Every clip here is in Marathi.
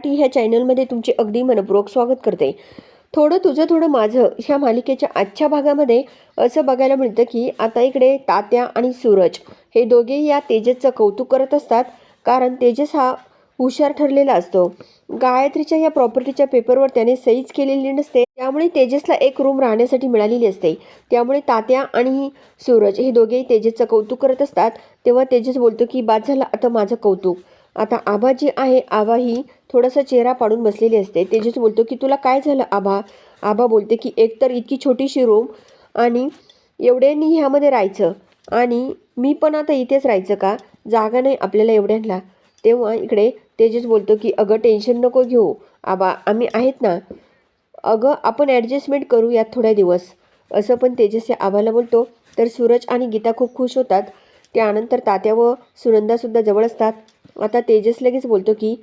मराठी ह्या चॅनलमध्ये तुमचे अगदी मनपूर्वक स्वागत करते. थोडं तुझं थोडं माझं ह्या मालिकेच्या आजच्या भागामध्ये असं बघायला मिळतं की आता इकडे तात्या आणि सूरज हे दोघे या तेजसचं कौतुक करत असतात कारण तेजस हा हुशार ठरलेला असतो. गायत्रीच्या या प्रॉपर्टीच्या पेपरवर त्याने सहीच केलेली नसते. त्यामुळे तेजसला एक रूम राहण्यासाठी मिळालेली असते. त्यामुळे तात्या आणि सूरज हे दोघेही तेजसचं कौतुक करत असतात. तेव्हा तेजस बोलतो की बाद झालं आता माझं कौतुक. आता आभा जी आहे आभा ही थोडासा चेहरा पाडून बसलेली असते. तेजस बोलतो की तुला काय झालं आभा? आभा बोलते की एकतर इतकी छोटीशी रूम आणि एवढ्यांनी ह्यामध्ये राहायचं. आणि मी पण आता इथेच राहायचं का? जागा नाही आपल्याला एवढ्यांना. तेव्हा इकडे तेजस बोलतो की अगं टेन्शन नको घेऊ. आबा आम्ही आहेत ना. अगं आपण ॲडजस्टमेंट करू यात थोड्या दिवस. असं पण तेजस या आबाला बोलतो. तर सूरज आणि गीता खूप खुश होतात. त्यानंतर तात्या व सुनंदासुद्धा जवळ असतात. आता तेजस लगेच बोलतो की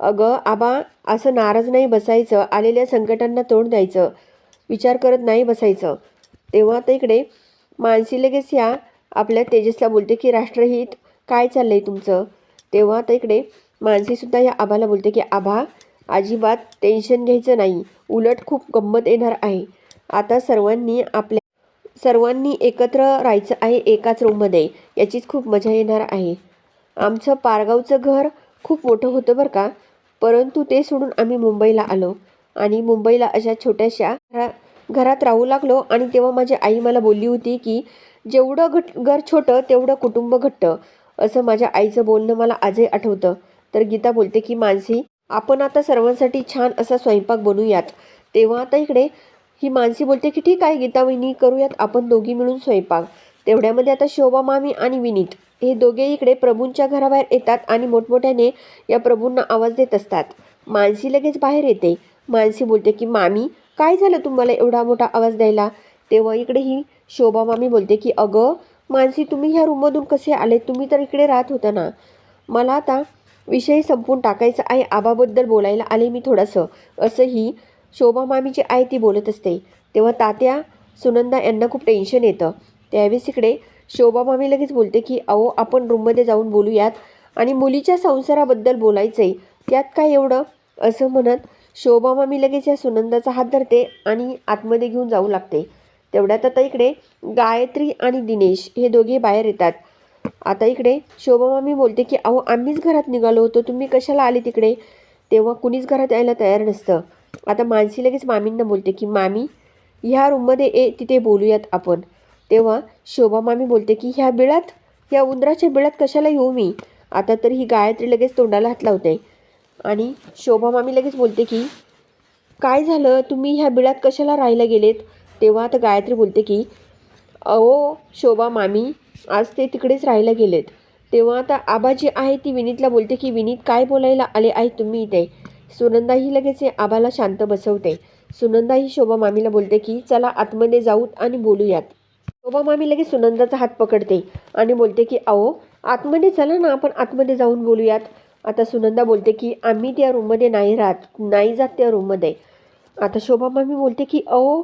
अगं आबा असं नाराज नाही बसायचं. आलेल्या संकटांना तोंड द्यायचं. विचार करत नाही बसायचं. तेव्हा आता इकडे मानसी लगेच या आपल्या तेजसला बोलते की राष्ट्रहित काय चाललं आहे तुमचं? तेव्हा आता इकडे मानसीसुद्धा या आबाला बोलते की आबा अजिबात टेन्शन घ्यायचं नाही. उलट खूप गंमत येणार आहे. आता सर्वांनी आपल्या सर्वांनी एकत्र राहायचं आहे एकाच रूममध्ये याचीच खूप मजा येणार आहे. आमचं पारगावचं घर खूप मोठं होतं बरं का. परंतु ते सोडून आम्ही मुंबईला आलो आणि मुंबईला अशा छोट्याशा घरा घरात राहू लागलो आणि तेव्हा माझी आई मला बोलली होती की जेवढं घट घर छोटं तेवढं कुटुंब घट्ट असं माझ्या आईचं बोलणं मला आजही आठवतं. तर गीता बोलते की मानसी आपण आता सर्वांसाठी छान असा स्वयंपाक बनवूयात तेव्हा आता इकडे ही मानसी बोलते की ठीक आहे गीता वहिनी करूयात आपण दोघी मिळून स्वयंपाक. तेवढ्यामध्ये आता शोभा मामी आणि विनीत हे दोघे इकडे प्रभूंच्या घराबाहेर येतात आणि मोठमोठ्याने या प्रभूंना आवाज देत असतात. मानसी लगेच बाहेर येते. मानसी बोलते की मामी काय झालं तुम्हाला एवढा मोठा आवाज द्यायला? तेव्हा इकडे ही शोभा मामी बोलते की अगं मानसी तुम्ही ह्या रूममधून कसे आले? तुम्ही तर इकडे राहत होता ना. मला आता विषय संपून टाकायचा आहे. आबाबद्दल बोलायला आले मी थोडंसं. असं ही शोभा मामी जी आहे ती बोलत असते. तेव्हा तात्या सुनंदा यांना खूप टेन्शन येतं. त्यावेळेस इकडे शोभा मामी लगेच बोलते की अहो आपण रूममध्ये जाऊन बोलूयात आणि मुलीच्या संसाराबद्दल बोलायचं आहे त्यात काय एवढं? असं म्हणत शोभा मामी लगेच या सुनंदाचा हात धरते आणि आतमध्ये घेऊन जाऊ लागते. तेवढ्यात आता इकडे गायत्री आणि दिनेश हे दोघे बाहेर येतात. आता इकडे शोभा मामी बोलते की अहो आम्हीच घरात निघालो होतो. तुम्ही कशाला आले तिकडे? तेव्हा कुणीच घरात यायला तयार नसतं. आता मानसी लगेच मामींना बोलते की मामी ह्या रूममध्ये ए तिथे बोलूयात आपण. तेव्हा शोभा मामी बोलते की ह्या बिळात या उंदराच्या बिळात कशाला येऊ मी? आता तर ही गायत्री लगेच तोंडाला हात लावते. आणि शोभा मामी लगेच बोलते की काय झालं? तुम्ही ह्या बिळात कशाला राहायला गेलेत? तेव्हा आता गायत्री बोलते की अहो शोभा मामी आज ते तिकडेच राहायला गेलेत. तेव्हा आता आबा जी आहे ती विनीतला बोलते की विनीत काय बोलायला आले आहे तुम्ही इथे? सुनंदा ही लगेच आबाला शांत बसवते. सुनंदा ही शोभा मामीला बोलते की चला आतमध्ये जाऊत आणि बोलूयात. शोभा मामी लगेच सुनंदाचा हात पकडते आणि बोलते की अहो आतमध्ये चला ना आपण आतमध्ये जाऊन बोलूयात. आता सुनंदा बोलते की आम्ही त्या रूममध्ये नाही राहत नाही जात त्या रूममध्ये. आता शोभा मामी बोलते की अहो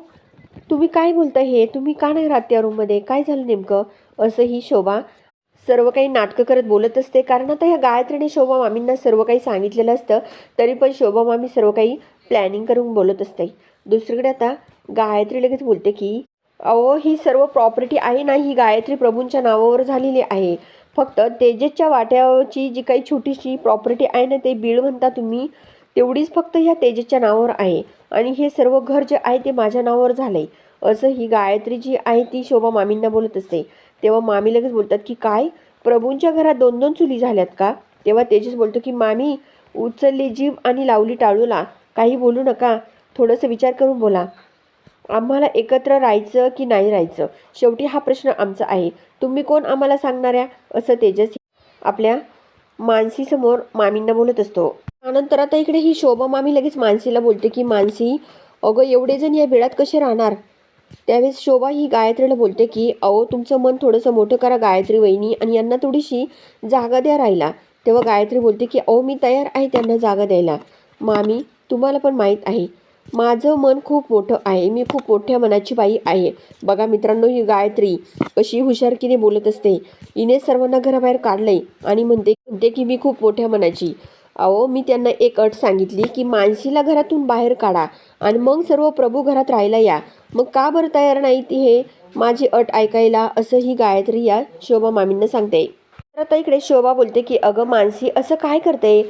तुम्ही काय बोलता हे? तुम्ही का नाही राहत त्या रूममध्ये? काय झालं नेमकं? असं ही शोभा सर्व काही नाटकं करत बोलत असते. कारण आता ह्या गायत्रीने शोभा मामींना सर्व काही सांगितलेलं असतं तरी पण शोभा मामी सर्व काही प्लॅनिंग करून बोलत असते. दुसरीकडे आता गायत्री लगेच बोलते की अहो ही सर्व प्रॉपर्टी आहे ना ही गायत्री प्रभूंच्या नावावर झालेली आहे. फक्त तेजेसच्या वाट्याची जी काही छोटीशी प्रॉपर्टी आहे ना ते बीळ म्हणता तुम्ही तेवढीच फक्त ह्या तेजेसच्या नावावर आहे. आणि हे सर्व घर जे आहे ते माझ्या नावावर झालं आहे असं ही गायत्री जी आहे ती शोभा मामींना बोलत असते. तेव्हा मामी लगेच बोलतात की काय? प्रभूंच्या घरात दोन दोन चुली झाल्यात का? तेव्हा तेजस बोलतो की मामी उचलली जीभ आणि लावली टाळूला. काही बोलू नका. थोडंसं विचार करून बोला. आम्हाला एकत्र राहायचं की नाही राहायचं? शेवटी हा प्रश्न आमचा आहे. तुम्ही कोण आम्हाला सांगणाऱ्या? असं तेजस आपल्या मानसीसमोर मामींना बोलत असतो. त्यानंतर आता इकडे ही शोभा मामी लगेच मानसीला बोलते की मानसी अगं एवढे जण या बिळात कसे राहणार? त्यावेळेस शोभा ही गायत्रीला बोलते की अहो तुमचं मन थोडंसं मोठं करा गायत्री वहिनी आणि यांना थोडीशी जागा द्या राहिला तेव्हा गायत्री बोलते की अहो मी तयार आहे त्यांना जागा द्यायला. मामी तुम्हाला पण माहीत आहे. माझं मन खूप मोठं आहे. मी खूप मोठ्या मनाची बाई आहे. बघा मित्रांनो ही गायत्री कशी हुशारकीने बोलत असते. हिने सर्वांना घराबाहेर काढलंय आणि म्हणते म्हणते की मी खूप मोठ्या मनाची. अहो मी त्यांना एक अट सांगितली की मानसीला घरातून बाहेर काढा आणि मग सर्व प्रभू घरात राहायला या. मग का बरं तयार नाही ती हे? माझी अट ऐकायला असं ही गायत्री या शोभा मामींना सांगते. तर आता इकडे शोभा बोलते की अगं मानसी असं काय करते?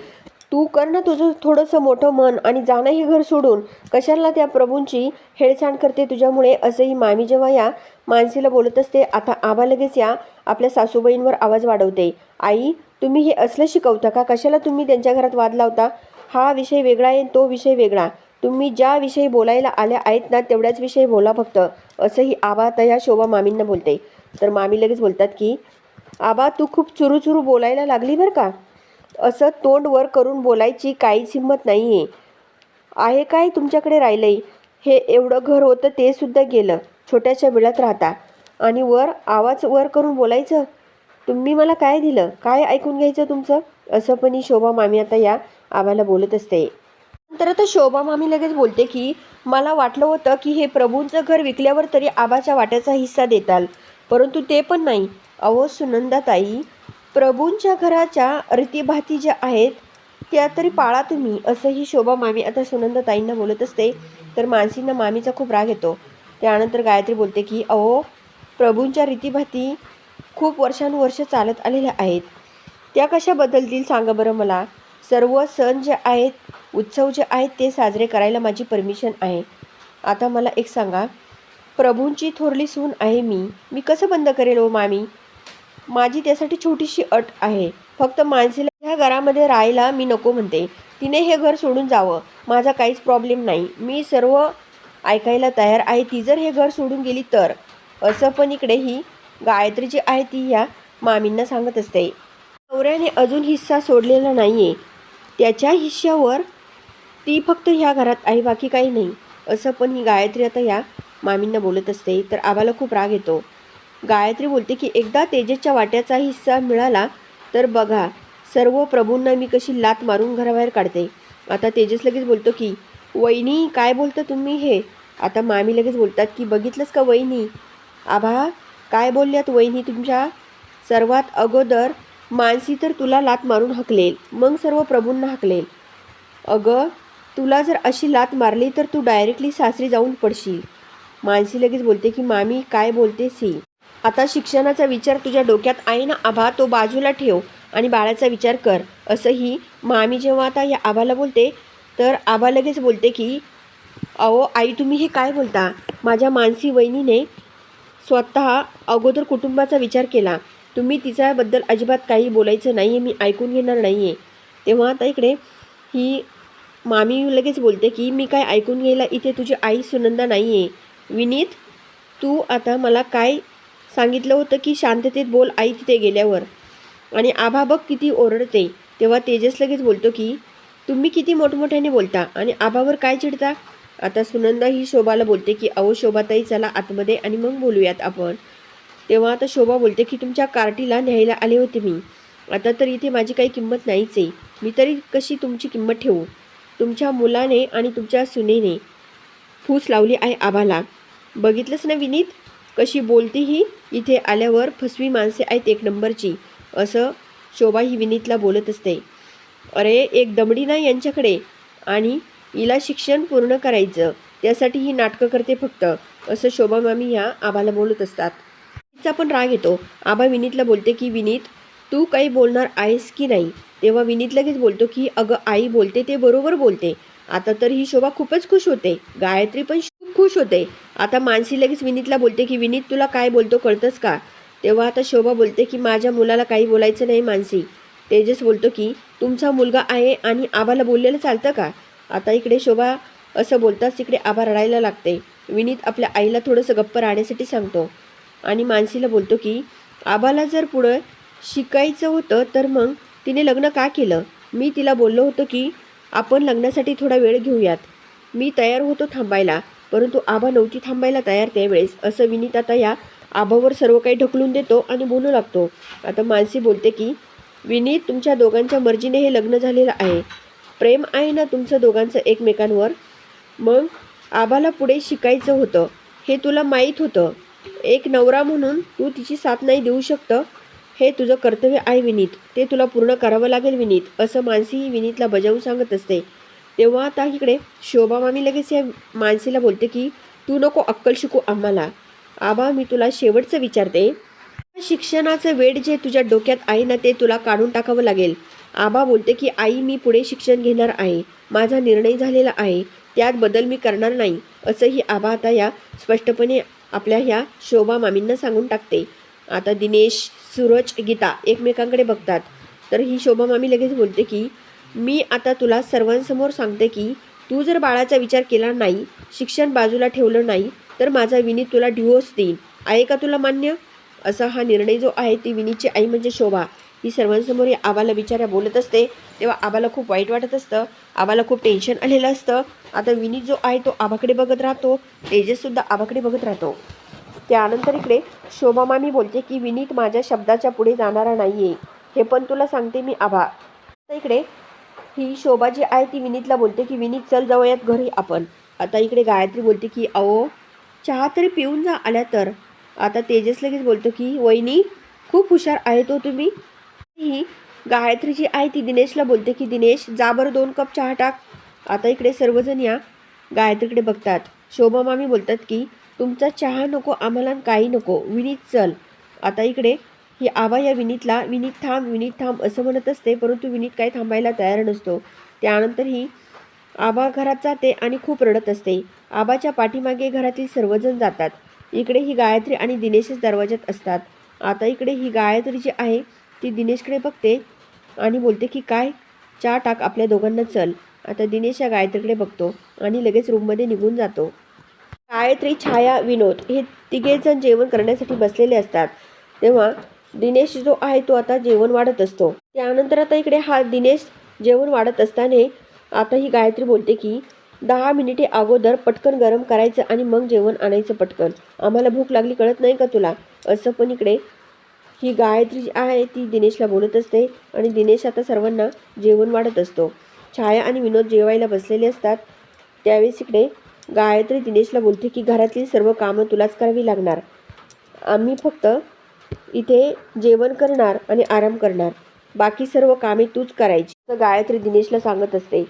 तू कर ना तुझं थोडंसं मोठं मन आणि जाणं हे घर सोडून. कशाला त्या प्रभूंची हेळसांड करते तुझ्यामुळे? असंही मामी जेव्हा या मानसीला बोलत असते आता आबा लगेच या आपल्या सासूबाईंवर आवाज वाढवते. आई तुम्ही हे असलं शिकवता का? कशाला तुम्ही त्यांच्या घरात वाद लावता? हा विषय वेगळा आहे तो विषय वेगळा. तुम्ही ज्या विषयी बोलायला आल्या आहेत ना तेवढ्याच विषयी बोला फक्त. असंही आबा आता या शोभा मामींना बोलते. तर मामी लगेच बोलतात की आबा तू खूप चुरू चुरू बोलायला लागली बरं का? असं तोंड वर करून बोलायची काहीच हिंमत नाही आहे आहे काय तुमच्याकडे राहिलंय? हे एवढं घर होतं ते सुद्धा गेलं. छोट्याशा बिळात राहता. आणि वर आवाज वर करून बोलायचं? तुम्ही मला काय दिलं? काय ऐकून घ्यायचं तुमचं? असं पण ही शोभा मामी आता या आबाला बोलत असते. नंतर आता शोभा मामी लगेच बोलते की मला वाटलं होतं की हे प्रभूंचं घर विकल्यावर तरी आबाच्या वाट्याचा हिस्सा देताल. परंतु ते पण नाही. अहो सुनंदाताई प्रभूंच्या घराच्या रीतीभाती ज्या आहेत त्या तरी पाळा तुम्ही असंही शोभा मामी आता सुनंदताईंना बोलत असते तर मानसींना मामीचा खूप राग येतो. त्यानंतर गायत्री बोलते की अहो प्रभूंच्या रीतीभाती खूप वर्षानुवर्ष चालत आलेल्या आहेत. त्या कशा बदलतील सांगा बरं मला? सर्व सण जे आहेत उत्सव जे आहेत ते साजरे करायला माझी परमिशन आहे. आता मला एक सांगा प्रभूंची थोरली सून आहे मी मी कसं बंद करेल ओ मामी? माझी त्यासाठी छोटीशी अट आहे. फक्त माणसेला ह्या घरामध्ये राहायला मी नको म्हणते. तिने हे घर सोडून जावं. माझा काहीच प्रॉब्लेम नाही. मी सर्व ऐकायला तयार आहे. ती जर हे घर सोडून गेली तर. असं पण इकडे ही गायत्री जी आहे ती ह्या मामींना सांगत असते. नवऱ्याने अजून हिस्सा सोडलेला नाही आहे त्याच्या हिश्श्यावर ती फक्त ह्या घरात आहे बाकी काही नाही. असं पण ही गायत्री आता ह्या मामींना बोलत असते. तर आबाला खूप राग येतो. गायत्री बोलते की एकदा तेजेसच्या वाट्याचा हिस्सा मिळाला तर बघा सर्व प्रभूंना मी कशी लात मारून घराबाहेर काढते. आता तेजस लगेच बोलतो की वहिनी काय बोलता तुम्ही हे? आता मामी लगेच बोलतात की बघितलंस का वहिनी? आभा काय बोलल्यात वहिनी तुमच्या? सर्वात अगोदर मानसी तर तुला लात मारून हकलेल मग सर्व प्रभूंना हकलेल. अगं तुला जर अशी लात मारली तर तू डायरेक्टली सासरी जाऊन पडशील. मानसी लगेच बोलते की मामी काय बोलते सी आता शिक्षणाचा विचार तुझ्या डोक्यात आहे ना आभा? तो बाजूला ठेव आणि बाळाचा विचार कर. असंही मामी जेव्हा आता या आबाला बोलते तर आबा लगेच बोलते की अहो आई तुम्ही हे काय बोलता? माझ्या मानसी वहिनीने स्वतः अगोदर कुटुंबाचा विचार केला. तुम्ही तिच्याबद्दल अजिबात काही बोलायचं नाही आहे मी ऐकून घेणार नाही आहे तेव्हा आता इकडे ही मामी लगेच बोलते की मी काय ऐकून घ्यायला इथे तुझी आई सुनंदा नाही आहे विनीत तू आता मला काय सांगितलं होतं की शांततेत बोल आई तिथे गेल्यावर. आणि आभा बघ किती ओरडते. तेव्हा तेजस लगेच बोलतो की तुम्ही किती मोठमोठ्याने बोलता आणि आभावर काय चिडता? आता सुनंदा ही शोभाला बोलते की अहो शोभाताई चला आतमध्ये आणि मग बोलूयात आपण. तेव्हा आता शोभा बोलते की तुमच्या कार्टीला न्यायला आले होते मी. आता तर इथे माझी काही किंमत नाहीच आहे. मी तरी कशी तुमची किंमत ठेवू? तुमच्या मुलाने आणि तुमच्या सुनेने फूस लावली आहे आभाला. बघितलंच ना विनीत? कशी बोलते ही? इथे आल्यावर फसवी माणसे आहेत एक नंबरची. असं शोभा ही विनीतला बोलत असते. अरे एक दमडी नाही यांच्याकडे. आणि हिला शिक्षण पूर्ण करायचं. त्यासाठी ही नाटकं करते फक्त. असं शोभा मामी ह्या आबाला बोलत असतात. तिचा पण राग येतो. आबा विनीतला बोलते की विनीत तू काही बोलणार आहेस की नाही? तेव्हा विनीत लगेच बोलतो की अगं आई बोलते ते बरोबर बोलते. आता तर ही शोभा खूपच खुश होते. गायत्री पण खूप खुश होते. आता मानसी लगेच विनीतला बोलते की विनीत तुला काय बोलतो? कळतंच का? तेव्हा आता शोभा बोलते की माझ्या मुलाला काही बोलायचं नाही मानसी. तेजस बोलतो की तुमचा मुलगा आहे आणि आबाला बोललेलं चालतं का? आता इकडे शोभा असं बोलताच तिकडे आबा रडायला लागते. विनीत आपल्या आईला थोडंसं गप्प राहण्यासाठी सांगतो. आणि मानसीला बोलतो की आबाला जर पुढं शिकायचं होतं तर मग तिने लग्न का केलं? मी तिला बोललो होतो की आपण लग्नासाठी थोडा वेळ घेऊयात. मी तयार होतो थांबायला. परंतु आबा नव्हती थांबायला तयार त्यावेळेस असं विनीत आता या आबावर सर्व काही ढकलून देतो आणि बोलू लागतो. आता मानसी बोलते की विनीत तुमच्या दोघांच्या मर्जीने हे लग्न झालेलं आहे. प्रेम आहे ना तुमचं दोघांचं एकमेकांवर? मग आबाला पुढे शिकायचं होतं. हे तुला माहीत होतं. एक नवरा म्हणून तू तिची साथ नाही देऊ शकतं? हे तुझं कर्तव्य आहे विनीत. ते तुला पूर्ण करावं लागेल विनीत असं मानसी ही विनीतला बजावून सांगत असते. तेव्हा आता इकडे शोभा मामी लगेच या मानसीला बोलते की तू नको अक्कल शिकू आम्हाला. आबा मी तुला शेवटचं विचारते. शिक्षणाचं वेळ जे तुझ्या डोक्यात आहे ना ते तुला काढून टाकावं लागेल. आबा बोलते की आई मी पुढे शिक्षण घेणार आहे. माझा निर्णय झालेला आहे. त्यात बदल मी करणार नाही. असंही आबा आता या स्पष्टपणे आपल्या ह्या शोभा मामींना सांगून टाकते. आता दिनेश सूरज गीता एकमेकांकडे बघतात. तर ही शोभा मामी लगेच बोलते की मी आता तुला सर्वांसमोर सांगते की तू जर बाळाचा विचार केला नाही शिक्षण बाजूला ठेवलं नाही तर माझा विनीत तुला डिवोर्स देईन आहे का तुला मान्य? असा हा निर्णय जो आहे ती विनीतची आई म्हणजे शोभा. ही सर्वांसमोर या आबाला बिचाऱ्या बोलत असते. तेव्हा आबाला खूप वाईट वाटत असतं. आबाला खूप टेन्शन आलेलं असतं. आता विनीत जो आहे तो आबाकडे बघत राहतो. तेजससुद्धा आबाकडे बघत राहतो. त्यानंतर इकडे शोभा मामी बोलते की विनीत माझ्या शब्दाच्या पुढे जाणारा नाही आहे हे पण तुला सांगते मी आभा. आता इकडे ही शोभा जी आहे ती विनीतला बोलते की विनीत चल जाऊयात घरी आपण. आता इकडे गायत्री बोलते की अहो चहा तरी पिऊन जा. आल्या तर आता तेजस लगेच बोलतो की वहिनी खूप हुशार आहे तो हो तुम्ही. ही गायत्री जी आहे ती दिनेशला बोलते की दिनेश जा बरं दोन कप चहा टाक. आता इकडे सर्वजण या गायत्रीकडे बघतात. शोभा मामी बोलतात की तुमचा चहा नको आम्हाला आणि काही नको. विनीत चल. आता इकडे ही आबा या विनीतला विनीत थांब विनीत थांब असं म्हणत असते परंतु विनीत काही थांबायला तयार नसतो. त्यानंतर ही आबा घरात जाते आणि खूप रडत असते. आबाच्या पाठीमागे घरातील सर्वजण जातात. इकडे ही गायत्री आणि दिनेशच दरवाज्यात असतात. आता इकडे ही गायत्री जी आहे ती दिनेशकडे बघते आणि बोलते की काय? चहा टाक आपल्या दोघांना चल. आता दिनेश या गायत्रीकडे बघतो आणि लगेच रूममध्ये निघून जातो. गायत्री छाया विनोद हे तिघेजण जेवण करण्यासाठी बसलेले असतात. तेव्हा दिनेश जो आहे तो आता जेवण वाढत असतो. त्यानंतर आता इकडे हा दिनेश जेवण वाढत असताना आता ही गायत्री बोलते की दहा मिनिटे अगोदर पटकन गरम करायचं आणि मग जेवण आणायचं पटकन. आम्हाला भूक लागली कळत नाही का तुला? असं पण इकडे ही गायत्री जी आहे ती दिनेशला बोलत असते आणि दिनेश आता सर्वांना जेवण वाढत असतो. छाया आणि विनोद जेवायला बसलेले असतात. त्यावेळेस इकडे गायत्री दिनेशला बोलते की घरातली सर्व कामं तुलाच करावी लागणार. आम्ही फक्त इथे जेवण करणार आणि आराम करणार. बाकी सर्व कामे तूच करायची. असं गायत्री दिनेशला सांगत असते.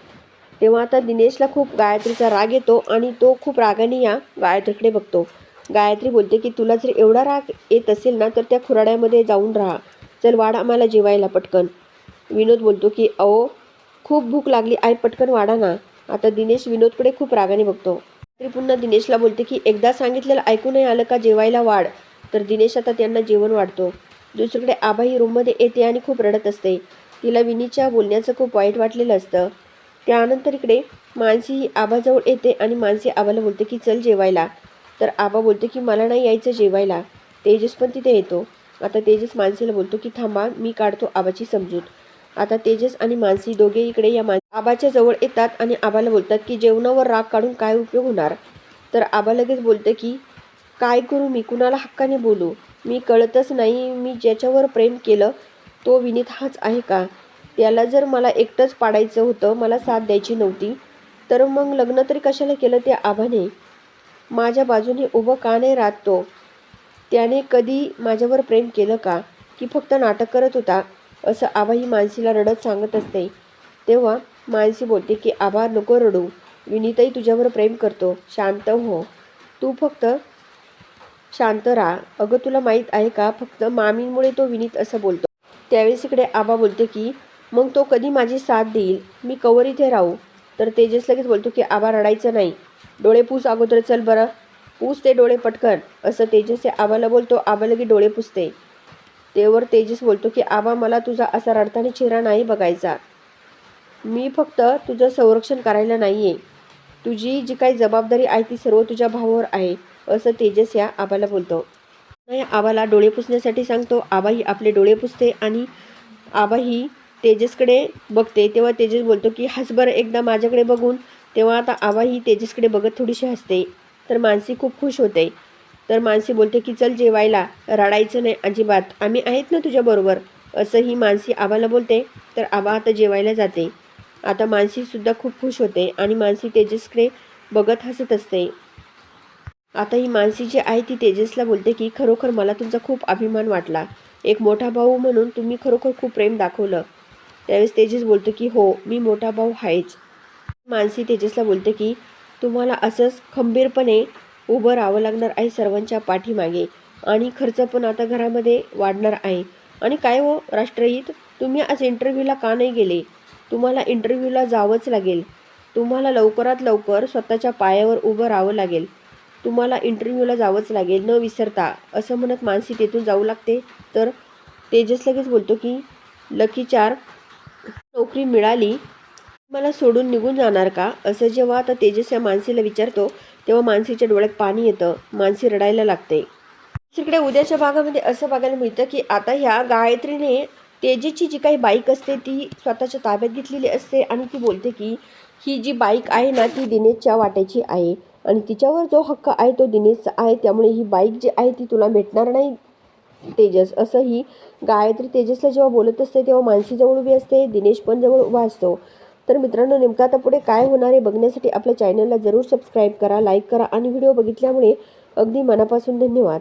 तेव्हा आता दिनेशला खूप गायत्रीचा राग येतो आणि तो खूप रागाने या गायत्रीकडे बघतो. गायत्री बोलते की तुला जर एवढा राग येत असेल ना तर त्या खुराड्यामध्ये जाऊन राहा. चल वाढ आम्हाला जेवायला पटकन. विनोद बोलतो की अहो खूप भूक लागली. आई पटकन वाढा ना. आता दिनेश विनोदकडे खूप रागाने बघतो. तरी पुन्हा दिनेशला बोलते की एकदा सांगितलेलं ऐकू नाही आलं का? जेवायला वाढ. तर दिनेश आता त्यांना जेवण वाढतो. दुसरीकडे आबाही रूममध्ये येते आणि खूप रडत असते. तिला विनीच्या बोलण्याचं खूप वाईट वाटलेलं असतं. त्यानंतर इकडे मानसी ही आबाजवळ येते आणि मानसी आबाला बोलते की चल जेवायला. तर आबा बोलते की मला नाही यायचं जेवायला. तेजस पण तिथे येतो. आता तेजस मानसीला बोलतो की थांबा मी काढतो आबाची समजूत. आता तेजस आणि मानसी दोघे इकडे या मान आबाच्या जवळ येतात आणि आबाला बोलतात की जेवणावर राग काढून काय उपयोग होणार? तर आबा लगेच बोलते की काय करू मी? कुणाला हक्काने बोलू? मी कळतच नाही मी ज्याच्यावर प्रेम केलं तो विनीत हाच आहे का? त्याला जर मला एकटंच पाडायचं होतं मला साथ द्यायची नव्हती तर मग लग्न तरी कशाला केलं त्या आभाने? माझ्या बाजूने उभं का नाही राहत तो? त्याने कधी माझ्यावर प्रेम केलं का? की फक्त नाटक करत होता? असं आभा ही मानसीला रडत सांगत असते. तेव्हा मानसी बोलते की आभा नको रडू. विनीतही तुझ्यावर प्रेम करतो. शांत हो. तू फक्त शांत राहा. अगं तुला माहीत आहे का फक्त मामींमुळे तो विनीत असं बोलतो. त्यावेळेस इकडे आबा बोलते की मग तो कधी माझी साथ देईल? मी कवर इथे राहू. तर तेजस लगेच बोलतो की आबा रडायचं नाही. डोळे पूस अगोदर चल बरं. पूस ते डोळे पटकन. असं तेजस आबाला बोलतो. आबा लगे डोळे पुसते. तेवर तेजस बोलतो की आबा मला तुझा असा रडताना चेहरा नाही बघायचा. मी फक्त तुझं संरक्षण करायला नाही आहे तुझी जी काही जबाबदारी आहे ती सर्व तुझ्या भावावर आहे. असं तेजस या आबाला बोलतो. या आबाला डोळे पुसण्यासाठी सांगतो आबाही आपले डोळे पुसते आणि आबाही तेजसकडे बघते. तेव्हा तेजस बोलतो की हसबर एकदा माझ्याकडे बघून तेव्हा आता आबाही तेजसकडे बघत थोडीशी हसते. तर मानसी खूप खुश होते. तर मानसी बोलते की चल जेवायला रडायचं नाही अजिबात आम्ही आहेत ना तुझ्याबरोबर असं ही मानसी आबाला बोलते. तर आबा आता जेवायला जाते. आता मानसीसुद्धा खूप खुश होते आणि मानसी तेजसकडे बघत हसत असते. आता ही मानसी जी आहे ती तेजसला बोलते की खरोखर मला तुमचा खूप अभिमान वाटला. एक मोठा भाऊ म्हणून तुम्ही खरोखर खूप प्रेम दाखवलं. त्यावेळेस तेजस बोलतो की हो मी मोठा भाऊ आहेच. मानसी तेजसला बोलते की तुम्हाला असंच खंबीरपणे उभं राहावं लागणार आहे सर्वांच्या पाठीमागे. आणि खर्च पण आता घरामध्ये वाढणार आहे. आणि काय हो राष्ट्रहित? तुम्ही आज इंटरव्ह्यूला का नाही गेले? तुम्हाला इंटरव्ह्यूला जावंच लागेल. तुम्हाला लवकरात लवकर स्वतःच्या पायावर उभं राहावं लागेल. तुम्हाला इंटरव्ह्यूला जावंच लागेल न विसरता. असं म्हणत मानसी तेथून जाऊ लागते. तर तेजस लगेच बोलतो की लकी चार नोकरी मिळाली. मला सोडून निघून जाणार का? असं जेव्हा आता तेजस या मानसीला विचारतो तेव्हा मानसीच्या डोळ्यात पाणी येतं. मानसी रडायला लागते. दुसरीकडे उद्याच्या भागामध्ये असं बघायला मिळतं की आता ह्या गायत्रीने तेजेची जी काही बाईक असते ती स्वतःच्या ताब्यात घेतलेली असते आणि ती बोलते की ही जी बाईक आहे ना ती दिनेशच्या वाट्याची आहे. आणि तिच्यावर जो हक्क आहे तो दिनेशचा आहे त्यामुळे ही बाईक जी आहे ती तुला भेटणार नाही तेजस. असं ही गायत्री तेजसला जेव्हा बोलत असते तेव्हा मानसी जवळ उभी असते दिनेश पण जवळ उभा असतो. तर मित्रांनो नेमकं आता पुढे काय होणार आहे बघण्यासाठी आपल्या चॅनलला जरूर सबस्क्राईब करा लाईक करा आणि व्हिडिओ बघितल्यामुळे अगदी मनापासून धन्यवाद.